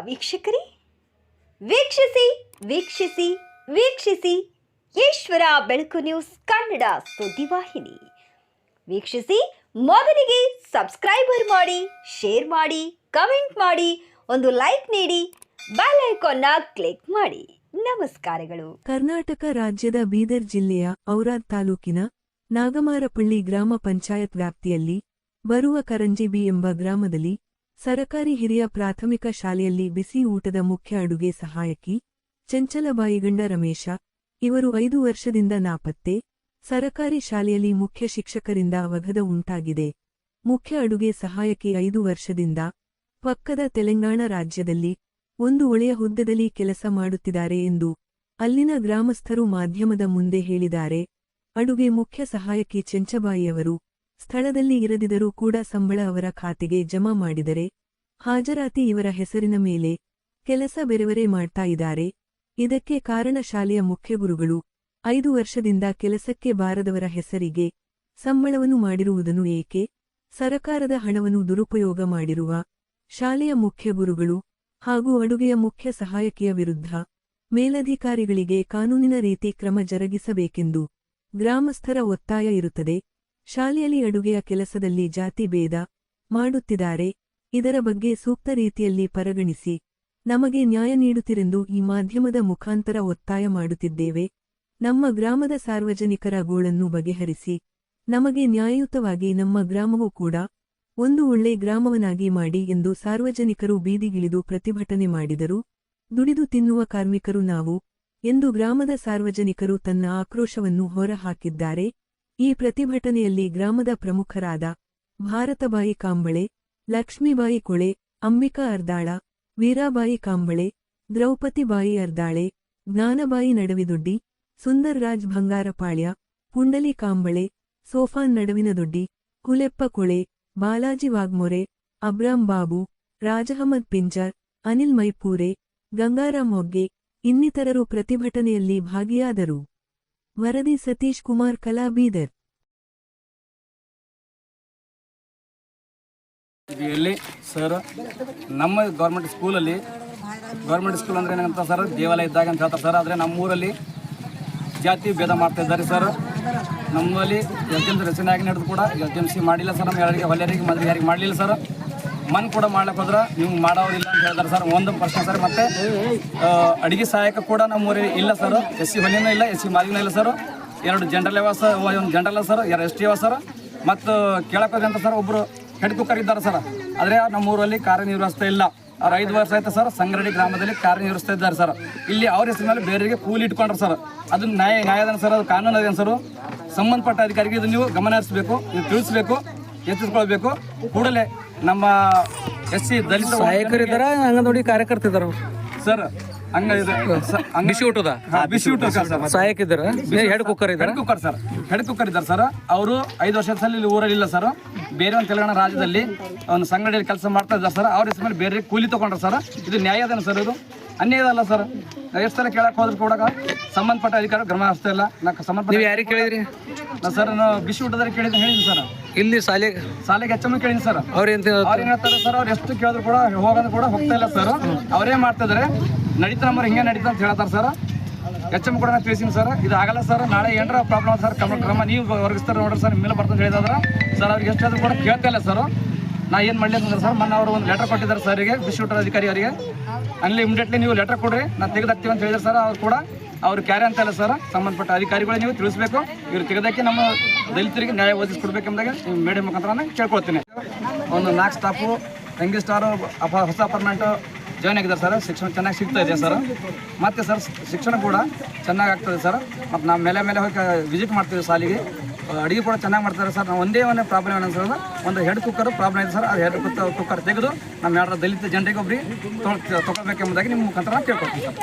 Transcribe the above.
ವೀಕ್ಷಕರೇ? ವೀಕ್ಷಿಸಿ ವೀಕ್ಷಿಸಿ ವೀಕ್ಷಿಸಿ. ಈಶ್ವರ ಬೆಳಕು ನ್ಯೂಸ್ ಕನ್ನಡ ಸುದ್ದಿವಾಹಿನಿ ವೀಕ್ಷಿಸಿ, ಮೊದಲಿಗೆ ಸಬ್ಸ್ಕ್ರೈಬರ್ ಮಾಡಿ, ಶೇರ್ ಮಾಡಿ, ಕಮೆಂಟ್ ಮಾಡಿ, ಒಂದು ಲೈಕ್ ನೀಡಿ, ಬೆಲ್ ಐಕಾನ್ನ ಕ್ಲಿಕ್ ಮಾಡಿ. ನಮಸ್ಕಾರಗಳು. ಕರ್ನಾಟಕ ರಾಜ್ಯದ ಬೀದರ್ ಜಿಲ್ಲೆಯ ಔರಾದ್ ತಾಲೂಕಿನ ನಾಗಮಾರಪಳ್ಳಿ ಗ್ರಾಮ ಪಂಚಾಯತ್ ವ್ಯಾಪ್ತಿಯಲ್ಲಿ ಬರುವ ಕರಂಜಿಬಿ ಎಂಬ ಗ್ರಾಮದಲ್ಲಿ ಸರಕಾರಿ ಹಿರಿಯ ಪ್ರಾಥಮಿಕ ಶಾಲೆಯಲ್ಲಿ ಬಿಸಿ ಊಟದ ಮುಖ್ಯ ಅಡುಗೆ ಸಹಾಯಕಿ ಚಂಚಲಬಾಯಿಗಂಡ ರಮೇಶ. ಇವರು ಐದು ವರ್ಷದಿಂದ ನಾಪತ್ತೆ. ಸರಕಾರಿ ಶಾಲೆಯಲ್ಲಿ ಮುಖ್ಯ ಶಿಕ್ಷಕರಿಂದ ಅವಘದ ಉಂಟಾಗಿದೆ. ಮುಖ್ಯ ಅಡುಗೆ ಸಹಾಯಕಿ ಐದು ವರ್ಷದಿಂದ ಪಕ್ಕದ ತೆಲಂಗಾಣ ರಾಜ್ಯದಲ್ಲಿ ಒಂದು ಒಳೆಯ ಹುದ್ದೆದಲ್ಲಿ ಕೆಲಸ ಮಾಡುತ್ತಿದ್ದಾರೆ ಎಂದು ಅಲ್ಲಿನ ಗ್ರಾಮಸ್ಥರು ಮಾಧ್ಯಮದ ಮುಂದೆ ಹೇಳಿದ್ದಾರೆ. ಅಡುಗೆ ಮುಖ್ಯ ಸಹಾಯಕಿ ಚೆಂಚಬಾಯಿಯವರು ಸ್ಥಳದಲ್ಲಿ ಇರದಿದ್ದರೂ ಕೂಡ ಸಂಬಳ ಅವರ ಖಾತೆಗೆ ಜಮಾ ಮಾಡಿದರೆ ಹಾಜರಾತಿ ಇವರ ಹೆಸರಿನ ಮೇಲೆ ಕೆಲಸ ಬೆರೆವರೆ ಮಾಡ್ತಾ ಇದ್ದಾರೆ. ಇದಕ್ಕೆ ಕಾರಣ ಶಾಲೆಯ ಮುಖ್ಯ ಗುರುಗಳು ಐದು ವರ್ಷದಿಂದ ಕೆಲಸಕ್ಕೆ ಬಾರದವರ ಹೆಸರಿಗೆ ಸಂಬಳವನ್ನು ಮಾಡಿರುವುದನ್ನು ಏಕೆ ಸರಕಾರದ ಹಣವನ್ನು ದುರುಪಯೋಗ ಮಾಡಿರುವ ಶಾಲೆಯ ಮುಖ್ಯ ಗುರುಗಳು ಹಾಗೂ ಅಡುಗೆಯ ಮುಖ್ಯ ಸಹಾಯಕಿಯ ವಿರುದ್ಧ ಮೇಲಧಿಕಾರಿಗಳಿಗೆ ಕಾನೂನಿನ ರೀತಿ ಕ್ರಮ ಜರುಗಿಸಬೇಕೆಂದು ಗ್ರಾಮಸ್ಥರ ಒತ್ತಾಯ ಇರುತ್ತದೆ. ಶಾಲೆಯಲ್ಲಿ ಅಡುಗೆಯ ಕೆಲಸದಲ್ಲಿ ಜಾತಿ ಭೇದ ಮಾಡುತ್ತಿದ್ದಾರೆ. ಇದರ ಬಗ್ಗೆ ಸೂಕ್ತ ರೀತಿಯಲ್ಲಿ ಪರಿಗಣಿಸಿ. ನಮಗೆ ನ್ಯಾಯ ನೀಡುತ್ತಿರೆಂದು ಈ ಮಾಧ್ಯಮದ ಮುಖಾಂತರ ಒತ್ತಾಯ ಮಾಡುತ್ತಿದ್ದೇವೆ. ನಮ್ಮ ಗ್ರಾಮದ ಸಾರ್ವಜನಿಕರ ಗೋಳನ್ನು ಬಗೆಹರಿಸಿ. ನಮಗೆ ನ್ಯಾಯಯುತವಾಗಿ ನಮ್ಮ ಗ್ರಾಮವೂ ಕೂಡ ಒಂದು ಒಳ್ಳೆ ಗ್ರಾಮವನಾಗಿ ಮಾಡಿ ಎಂದು ಸಾರ್ವಜನಿಕರು ಬೀದಿಗಿಳಿದು ಪ್ರತಿಭಟನೆ ಮಾಡಿದರು. ದುಡಿದು ತಿನ್ನುವ ಕಾರ್ಮಿಕರು ನಾವು ಎಂದು ಗ್ರಾಮದ ಸಾರ್ವಜನಿಕರು ತನ್ನ ಆಕ್ರೋಶವನ್ನು ಹೊರಹಾಕಿದ್ದಾರೆ. ಈ ಪ್ರತಿಭಟನೆಯಲ್ಲಿ ಗ್ರಾಮದ ಪ್ರಮುಖರಾದ ಭಾರತಬಾಯಿ ಕಾಂಬಳೆ, ಲಕ್ಷ್ಮೀಬಾಯಿ ಕೊಳೆ, ಅಂಬಿಕಾ ಅರ್ದಾಳ, ವೀರಾಬಾಯಿ ಕಾಂಬಳೆ, ದ್ರೌಪದಿಬಾಯಿ ಅರ್ದಾಳೆ, ಜ್ಞಾನಬಾಯಿ ನಡವಿದೊಡ್ಡಿ ಸುಂದರ್ರಾಜ್ ಬಂಗಾರಪಾಳ್ಯ, ಪುಂಡಲಿ ಕಾಂಬಳೆ, ಸೋಫಾನ್ ನಡುವಿನದೊಡ್ಡಿ ಕುಲೆಪ್ಪ ಕೊಳೆ, ಬಾಲಾಜಿ ವಾಗ್ಮೊರೆ, ಅಬ್ರಾಂ ಬಾಬು, ರಾಜಹಮದ್ ಪಿಂಜರ್ ಅನಿಲ್ ಮೈಪೂರೆ, ಗಂಗಾರಾಮ್ ಮೊಗ್ಗೆ ಇನ್ನಿತರರು ಪ್ರತಿಭಟನೆಯಲ್ಲಿ ಭಾಗಿಯಾದರು. ವರದಿ ಸತೀಶ್ ಕುಮಾರ್ ಕಲಾ ಬೀದರ್ ಇದು ಎಲ್ಲಿ ಸರ್, ನಮ್ಮ ಗೌರ್ಮೆಂಟ್ ಸ್ಕೂಲಲ್ಲಿ, ಗೌರ್ಮೆಂಟ್ ಸ್ಕೂಲ್ ಅಂದ್ರೆ ಏನಂತ ಸರ್, ದೇವಾಲಯ ಇದ್ದಾಗ ಅಂತ ಹೇಳ್ತಾರೆ ಸರ್. ಆದರೆ ನಮ್ಮೂರಲ್ಲಿ ಜಾತಿ ಭೇದ ಮಾಡ್ತಾ ಇದ್ದಾರೆ ಸರ್. ನಮ್ಮಲ್ಲಿ ಎಲ್ ಎಂ ರಚನೆ ಆಗಿ ನಡೆದು ಕೂಡ ಎಲ್ ಎಂ ಸಿ ಮಾಡಿಲ್ಲ ಸರ್. ನಮ್ಮ ಯಾರಿಗೆ ಹೊಲೆಯರಿಗೆ ಮದುವೆ ಯಾರಿಗೆ ಮಾಡಲಿಲ್ಲ ಸರ್. ಮನ್ ಕೂಡ ಮಾಡ್ಲಿಕ್ಕೆ ಹೋದ್ರೆ ನೀವು ಮಾಡೋದಿಲ್ಲ ಅಂತ ಹೇಳ್ತಾರೆ ಸರ್. ಒಂದು ಪ್ರಶ್ನೆ ಸರ್. ಮತ್ತೆ ಅಡಿಗೆ ಸಹಾಯಕ ಕೂಡ ನಮ್ಮ ಊರಿಗೆ ಇಲ್ಲ ಸರ್. ಎಸ್ ಸಿ ಹೊಲಿನೂ ಇಲ್ಲ ಎಸ್ ಸಿ ಮಾಲಿನೂ ಇಲ್ಲ ಸರ್. ಎರಡು ಜನರಲ್ ಯಾವ ಸರ್ ಒಂದು ಜನರಲ್ ಸರ್, ಎರಡು ಎಸ್ ಟಿ ಸರ್. ಮತ್ತು ಕೇಳಕ್ಕೆ ಅಂತ ಸರ್ ಒಬ್ಬರು ಹೆಡ್ ಕುಕ್ಕರ್ ಇದ್ದಾರೆ ಸರ್. ಆದರೆ ನಮ್ಮ ಊರಲ್ಲಿ ಕಾರ್ಯನಿರ್ವಹಿಸ್ತಾ ಇಲ್ಲ. ಅವ್ರು ಐದು ವರ್ಷ ಆಯ್ತು ಸರ್, ಸಂಗರಡಿ ಗ್ರಾಮದಲ್ಲಿ ಕಾರ್ಯನಿರ್ವಹಿಸ್ತಾ ಇದ್ದಾರೆ ಸರ್. ಇಲ್ಲಿ ಅವ್ರ ಹೆಸರು ಮೇಲೆ ಬೇರೆಯವರಿಗೆ ಕೂಲಿ ಇಟ್ಕೊಂಡ್ರೆ ಸರ್. ಅದು ನ್ಯಾಯ ನ್ಯಾಯದನ ಸರ್, ಅದು ಕಾನೂನು ಅದೇನು ಸರ್. ಸಂಬಂಧಪಟ್ಟ ಅಧಿಕಾರಿಗೆ ಇದು ನೀವು ಗಮನ ಹರಿಸಬೇಕು ಇದು ತಿಳಿಸ್ಬೇಕು ಎಚ್ಚರಿಸ್ಕೊಳ್ಬೇಕು ಕೂಡಲೇ ನಮ್ಮ ಎಸ್ ಸಿ ದಲಿತ ಸಹಾಯಕರಿದ್ದಾರ ಅಂಗನವಾಡಿ ಕಾರ್ಯಕರ್ತ ಇದಾರ ಸರ್ ಹಂಗ ಬಿಸಿ ಊಟದ? ಬಿಸಿ ಊಟ ಸರ್. ಸಹಾಯಕ ಇದ್ದಾರ ಹೆಡ್ ಕುಕ್ಕರ್ ಇದ್ದಾರೆ head cooker sir. Head cooker ಇದ್ದಾರೆ ಸರ್. ಅವರು ಐದು ವರ್ಷದ ಇಲ್ಲಿ ಊರಲ್ಲಿ ಇಲ್ಲ ಸರ್. ಬೇರೆ ಒಂದು ತೆಲಂಗಾಣ ರಾಜ್ಯದಲ್ಲಿ ಒಂದು ಸಂಘಟನೆಯಲ್ಲಿ ಕೆಲಸ ಮಾಡ್ತಾ ಇದ್ದಾರೆ ಸರ್. ಅವ್ರ ಹೆಸರು ಮೇಲೆ ಬೇರೆ ಕೂಲಿ ತಗೊಂಡ್ರೆ ಸರ್. ಇದು ನ್ಯಾಯದನ ಸರ್ ಇದು? ಅನ್ಯಾಯ ಅಲ್ಲ ಸರ್ ಎಷ್ಟು ಸಲ ಕೇಳಕ್ಕೆ ಹೋದ್ರೆ ಕೂಡ ಸಂಬಂಧಪಟ್ಟ ಅಧಿಕಾರಿ ಗಮನ ಹರಿಸ್ತಾ ಇಲ್ಲ. ನಾ ಸಂಬಂಧಪಟ್ಟ ನೀವು ಯಾರಿಗೆ ಕೇಳಿದ್ರಿ? ನಾ ಸರ್ ನಾನು ಬಿಸಿ ಊಟದಲ್ಲಿ ಕೇಳಿದ್ರೆ ಹೇಳಿದ್ದೀನಿ ಸರ್. ಇಲ್ಲಿ ಶಾಲೆ ಶಾಲೆಗೆ ಹೆಚ್ಚಮ್ಮ ಕೇಳಿದ್ದೀನಿ ಸರ್. ಅವ್ರ ಏನ್ ಅವ್ರು ಏನ್ ಹೇಳ್ತಾರೆ ಸರ್ ಅವ್ರು ಎಷ್ಟು ಕೇಳಿದ್ರು ಕೂಡ ಹೋಗೋದು ಕೂಡ ಹೋಗ್ತಾ ಇಲ್ಲ ಸರ್. ಅವರೇ ಮಾಡ್ತಾ ಇದಾರೆ ನಡೀತಾ ನಮ್ಮರು ಹಿಂಗೆ ನಡೀತಾ ಅಂತ ಹೇಳ್ತಾರೆ ಸರ್. ಹೆಚ್ಚಮ್ಮ ಕೂಡ ನಾನು ತಿಳಿಸಿನಿ ಸರ್. ಇದು ಆಗಲ್ಲ ಸರ್. ನಾಳೆ ಏನಾರ ಪ್ರಾಬ್ಲಮ್ ಸರ್ ಕ್ರಮ ಕ್ರಮ ನೀವು ವರ್ಗಿಸ್ತಾರೆ ನೋಡ್ರಿ ಸರ್ ಮೇಲೆ ಬರ್ತಂತ ಹೇಳಿದ್ರೆ ಸರ್ ಅವ್ರಿಗೆ ಎಷ್ಟು ಕೂಡ ಕೇಳ್ತಾ ಇಲ್ಲ ಸರ್. ನಾ ಏನು ಮಾಡಲಿ ಅಂತಂದ್ರೆ ಸರ್, ಮೊನ್ನೆ ಅವರು ಒಂದು ಲೆಟರ್ ಕೊಟ್ಟಿದ್ದಾರೆ ಸರ್ಗೆ ಡಿಸ್ಟ್ರಿಬ್ಯೂಟರ್ ಅಧಿಕಾರಿ ಅವರಿಗೆ. ಅಲ್ಲಿ ಇಮಿಡಿಯೇಟ್ಲಿ ನೀವು ಲೆಟರ್ ಕೊಡ್ರಿ, ನಾ ತೆಗೆದಾಕ್ತೀವಿ ಅಂತ ಹೇಳಿದ್ರೆ ಸರ್ ಅವ್ರು ಕೂಡ ಅವ್ರು ಕ್ಯಾರಿ ಅಂತ ಇಲ್ಲ ಸರ್ ಸಂಬಂಧಪಟ್ಟ ಅಧಿಕಾರಿಗಳು ನೀವು ತಿಳಿಸ್ಬೇಕು. ಇವ್ರು ತೆಗೆದಕ್ಕೆ ನಮ್ಮ ದಲಿತರಿಗೆ ನ್ಯಾಯ ಒದಗಿಸ್ಕೊಡ್ಬೇಕೆಂದಾಗ ಮೇಡಮ್ ಮುಖಾಂತರ ನಾನು ಕೇಳ್ಕೊಳ್ತೀನಿ. ಒಂದು ನಾಲ್ಕು ಸ್ಟಾಫು ತಂಗಿ ಸ್ಟಾರು ಅಪ, ಹೊಸ ಅಪಾರ್ಟ್ಮೆಂಟು ಜಾಯ್ನ್ ಆಗಿದ್ದಾರೆ ಸರ್ ಶಿಕ್ಷಣ ಚೆನ್ನಾಗಿ ಸಿಗ್ತಾ ಇದೆ ಸರ್ ಮತ್ತು ಸರ್ ಶಿಕ್ಷಣ ಕೂಡ ಚೆನ್ನಾಗಿ ಆಗ್ತದೆ ಸರ್ ಮತ್ತು ನಾವು ಮೇಲೆ ಮೇಲೆ ಹೋಗಿ ವಿಸಿಟ್ ಮಾಡ್ತೀವಿ ಸಾಲಿಗೆ ಅಡುಗೆ ಕೂಡ ಚೆನ್ನಾಗಿ ಮಾಡ್ತಾರೆ ಸರ್. ನಾವು ಒಂದೇ ಒಂದೇ ಪ್ರಾಬ್ಲಮ್ ಏನಂತ ಸರ್, ಒಂದು ಹೆಡ್ ಕುಕ್ಕರ್ ಪ್ರಾಬ್ಲಮ್ ಇದೆ ಸರ್. ಆ ಹೆಡ್ ಕುಕ್ಕರ್ ತೆಗೆದು ನಮ್ಮ ಯಾರ ದಲಿತ ಜನರಿಗೆ ಒಬ್ಬರಿಗೆ ತೊಗೊಳ್ಬೇಕೆಂಬುದಾಗಿ ನಿಮ್ಮ ಮುಖಾಂತರ ನಾನು ಕೇಳ್ಕೊಳ್ತೀನಿ ಸರ್.